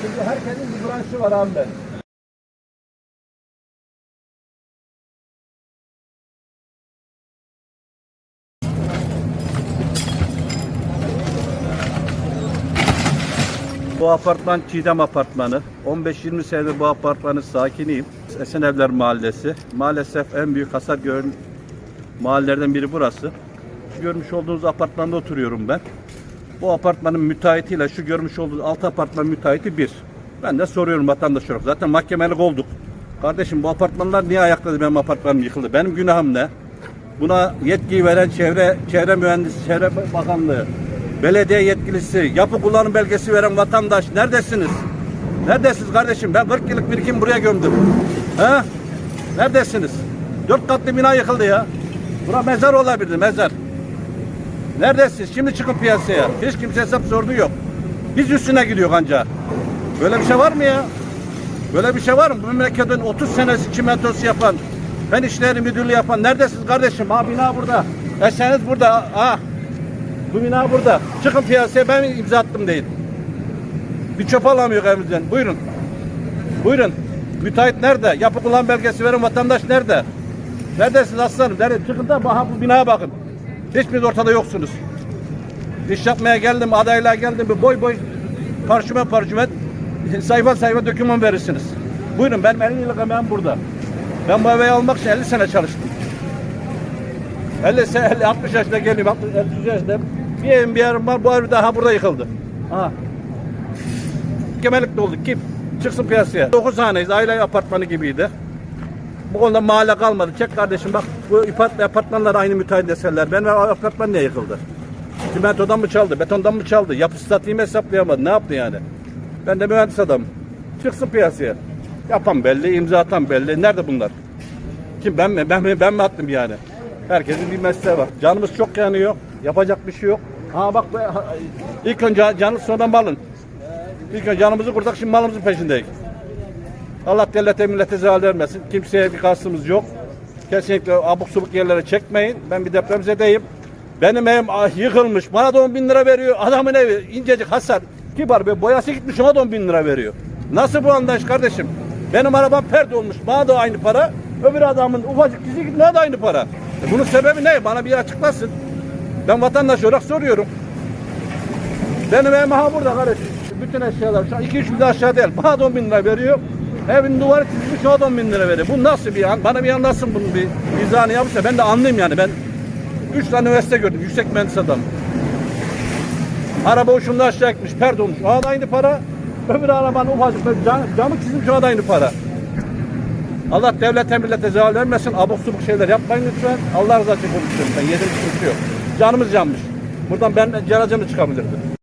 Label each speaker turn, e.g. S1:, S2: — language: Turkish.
S1: Şimdi herkesin bir branşı var abi. Bu apartman Çiğdem Apartmanı. 15-20 senedir bu apartmanın sakiniyim. Esenevler Mahallesi. Maalesef en büyük hasar gören mahallelerden biri burası. Görmüş olduğunuz apartmanda oturuyorum ben. Bu apartmanın müteahhitiyle şu görmüş olduğunuz alt apartman müteahhiti bir. Ben de soruyorum vatandaş olarak. Zaten mahkemelik olduk. Kardeşim bu apartmanlar niye ayakladı benim apartmanım yıkıldı? Benim günahım ne? Buna yetkiyi veren çevre çevre mühendisi, çevre bakanlığı, belediye yetkilisi, yapı kullanım belgesi veren vatandaş neredesiniz? Neredesiniz kardeşim? Ben 40 yıllık birikim buraya gömdüm. He? Neredesiniz? Dört katlı bina yıkıldı ya. Bura mezar olabilirdi, mezar. Neredesiniz? Şimdi çıkın piyasaya. Hiç kimse hesap sorduğu yok. Biz üstüne gidiyor anca. Böyle bir şey var mı ya? Böyle bir şey var mı? Bu memleketin 30 senesi çimentosu yapan, fen işleri müdürlüğü yapan neredesiniz kardeşim? Ha bina burada. Eseniz burada. Ha. Bu bina burada. Çıkın piyasaya ben imza attım değil. Bir çöp alamıyor evimizden. Buyurun. Buyurun. Müteahhit nerede? Yapı kullan belgesi veren vatandaş nerede? Neredesiniz aslanım? Nerede? Çıkın da bu binaya bakın. Hiçbiriniz ortada yoksunuz. İş yapmaya geldim, adaylığa geldim. Bir boy boy parşümen parşümen sayfa sayfa doküman verirsiniz. Buyurun benim 50 yıllık emeğim burada. Ben bu evi almak için 50 sene çalıştım. 50 sene, 50, 60 yaşında geliyorum, 60, 60 yaşında. Bir evim bir yerim var, bu ev daha burada yıkıldı. Aha. Gemelikte olduk. Kim? Çıksın piyasaya. 9 haneyiz, aile apartmanı gibiydi. Bu konuda mahalle kalmadı. Çek kardeşim bak bu apart- apartmanlar aynı müteahhit eserler. Benim apartman niye yıkıldı? Çimentodan mı çaldı? Betondan mı çaldı? Yapı statiğimi hesaplayamadı. Ne yaptı yani? Ben de mühendis adamım. Çıksın piyasaya. Yapan belli, imza atan belli. Nerede bunlar? Kim ben mi? Ben mi? Ben mi attım yani? Herkesin bir mesleği var. Canımız çok yanıyor. Yapacak bir şey yok. Ha bak be, ilk önce canı sonra malın. İlk önce canımızı kurtak şimdi malımızın peşindeyiz. Allah devlete millete zeval vermesin. Kimseye bir kastımız yok. Kesinlikle abuk subuk yerlere çekmeyin. Ben bir depremzedeyim. Benim evim ah, yıkılmış. Bana da 10 bin lira veriyor. Adamın evi incecik hasar. Kibar be boyası gitmiş ona da 10 bin lira veriyor. Nasıl bu anlayış kardeşim? Benim arabam perde olmuş. Bana da aynı para. Öbür adamın ufacık çizik gitmeye de aynı para. E bunun sebebi ne? Bana bir açıklasın. Ben vatandaş olarak soruyorum. Benim evim ha burada kardeşim. Bütün eşyalar şu an 2-3 bin aşağı değil. Bana da 10 bin lira veriyor. Evin duvarı çizilmiş o da 10 bin lira veriyor. Bu nasıl bir an? Bana bir anlatsın bunun bir izahını yapmışsa ben de anlayayım yani. Ben 3 tane üniversite gördüm. Yüksek mühendis adam. Araba uçumda aşağı gitmiş. Perde olmuş. O da aynı para. Öbür arabanın ufacık cam, camı çizmiş o da aynı para. Allah devlete millete zeval vermesin. Abuk subuk şeyler yapmayın lütfen. Allah rızası için konuşuyorum ben. Yedim yok. Canımız yanmış. Buradan ben cenazemle çıkabilirdim.